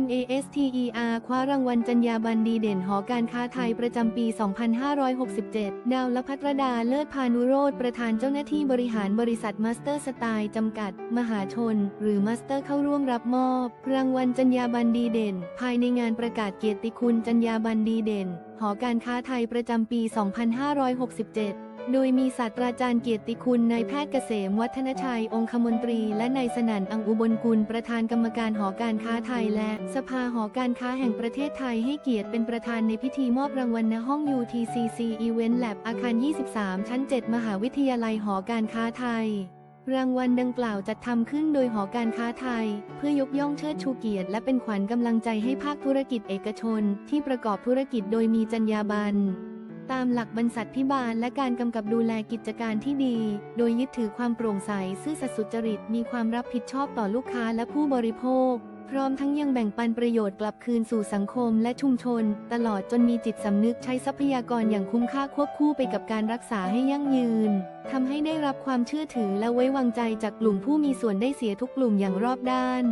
MASTER คว้ารางวัลจรรยาบรรดีเด่นหอการค้าไทยประจำปี 2567 ดาวลพัทรดาเลิศพานุโรธประธานเจ้าหน้าที่บริหารบริษัทมาสเตอร์สไตล์จำกัด มหาชน หรือมาสเตอร์เข้าร่วมรับมอบ รางวัลจรรยาบรรดีเด่น ภายในงานประกาศเกียรติคุณจรรยาบรรดีเด่น หอการค้าไทยประจำปี 2567 โดยมีศาสตราจารย์เกียรติคุณนายแพทย์เกษมวัฒนชัย องคมนตรี และนายสนั่นอังอุบลกุลประธานกรรมการหอการค้าไทย และสภาหอการค้าแห่งประเทศไทยให้เกียรติเป็นประธานในพิธีมอบรางวัลณห้อง UTCC Event Lab อาคาร 23 ชั้น 7 มหาวิทยาลัยหอการค้าไทยรางวัลดังกล่าวจัดทำขึ้นโดยหอการค้าไทย เพื่อยกย่องเชิดชูเกียรติและเป็นขวัญกำลังใจให้ภาคธุรกิจเอกชน ที่ประกอบธุรกิจโดยมีจรรยาบรรณ ตามหลักบรรษัทพิบาลและการกำกับดูแลกิจการที่ดี โดยยึดถือความโปร่งใสซื่อสัตย์สุจริต มีความรับผิดชอบต่อลูกค้าและผู้บริโภค พร้อมทั้งยังแบ่งปันประโยชน์กลับคืนสู่สังคมและชุมชน ตลอดจนมีจิตสำนึกใช้ทรัพยากรอย่างคุ้มค่าควบคู่ไปกับการรักษาให้ยั่งยืนทำให้ได้รับความเชื่อถือและไว้วางใจจากกลุ่มผู้มีส่วนได้เสียทุกกลุ่มอย่างรอบด้าน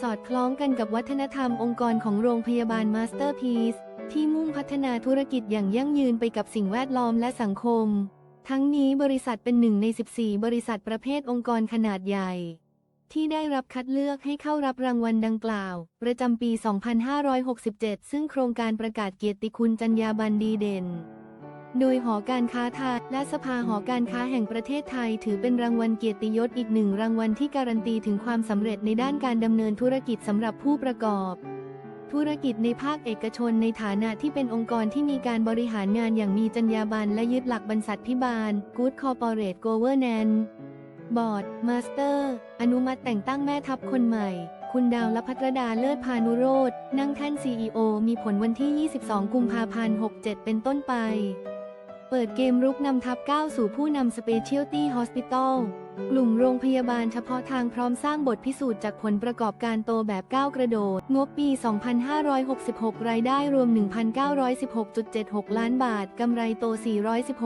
สอดคล้องกันกับวัฒนธรรมองค์กรของโรงพยาบาลมาสเตอร์พีซ ที่มุ่งพัฒนาธุรกิจอย่างยั่งยืนไปกับสิ่งแวดล้อมและสังคม ทั้งนี้บริษัทเป็นหนึ่งใน 14 บริษัทประเภทองค์กรขนาดใหญ่ ที่ได้รับคัดเลือกให้เข้ารับรางวัลดังกล่าว ประจำปี 2567 ซึ่งโครงการประกาศเกียรติคุณจรรยาบรรณดีเด่นโดยหอการค้าไทยและสภาหอการค้าแห่งประเทศไทย ถือเป็นรางวัลเกียรติยศอีกหนึ่งรางวัลที่การันตีถึงความสำเร็จในด้านการดำเนินธุรกิจสำหรับผู้ประกอบ ธุรกิจในภาคเอกชนในฐานะที่เป็นองค์กรที่มีการบริหารงานอย่างมีจรรยาบรรณและยึดหลักบรรษัทพิบาล Good Corporate Governance บอร์ดมาสเตอร์อนุมัติแต่งตั้งแม่ทัพคนใหม่ คุณดาวและพัทรดาเลิศพานุโรธนั่งแท่น CEO มีผลวันที่ 22 กุมภาพันธ์ 67 เป็นต้นไป เปิดเกมรุกนำทัพก้าวสู่ผู้นำ Specialty Hospital กลุ่มโรงพยาบาลเฉพาะทางพร้อมสร้างบทพิสูจน์จากผลประกอบการโตแบบก้าวกระโดด งบปี 2566 รายได้รวม 1,916.76 ล้านบาท กำไรโต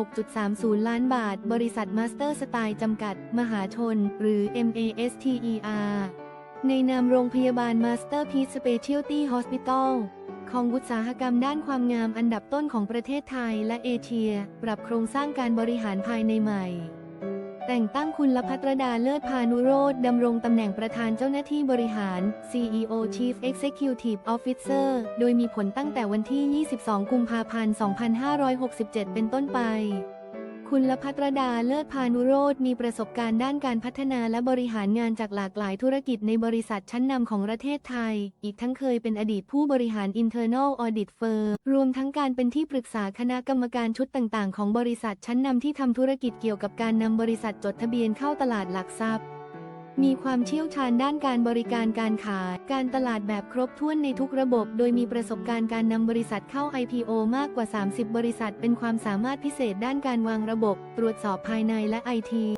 416.30 ล้านบาท บริษัทมาสเตอร์สไตล์จำกัด มหาชน หรือ MASTER ในนามโรงพยาบาล Masterpiece Specialty Hospital ของอุตสาหกรรมด้านความงามอันดับต้นของประเทศไทยและเอเชีย ปรับโครงสร้างการบริหารภายในใหม่ แต่งตั้งคุณลพัทรดาเลิศพานุโรธดำรงตำแหน่งประธานเจ้าหน้าที่บริหาร CEO Chief Executive Officer โดยมีผลตั้งแต่วันที่ 22 กุมภาพันธ์ 2567 เป็นต้นไป คุณลพัทรดาเลิศพานุโรธมีประสบการณ์ด้านการพัฒนาและบริหารงานจากหลากหลายธุรกิจในบริษัทชั้นนำของประเทศไทย อีกทั้งเคยเป็นอดีตผู้บริหาร Internal Audit Firm รวมทั้งการเป็นที่ปรึกษาคณะกรรมการชุดต่าง ๆ ของบริษัทชั้นนำที่ทำธุรกิจเกี่ยวกับการนำบริษัทจดทะเบียนเข้าตลาดหลักทรัพย์ มีความเชี่ยวชาญด้านการบริการการขาย การตลาดแบบครบถ้วนในทุกระบบ โดยมีประสบการณ์การนำบริษัทเข้า IPO มากกว่า 30 บริษัท เป็นความสามารถพิเศษด้านการวางระบบ ตรวจสอบภายในและไอที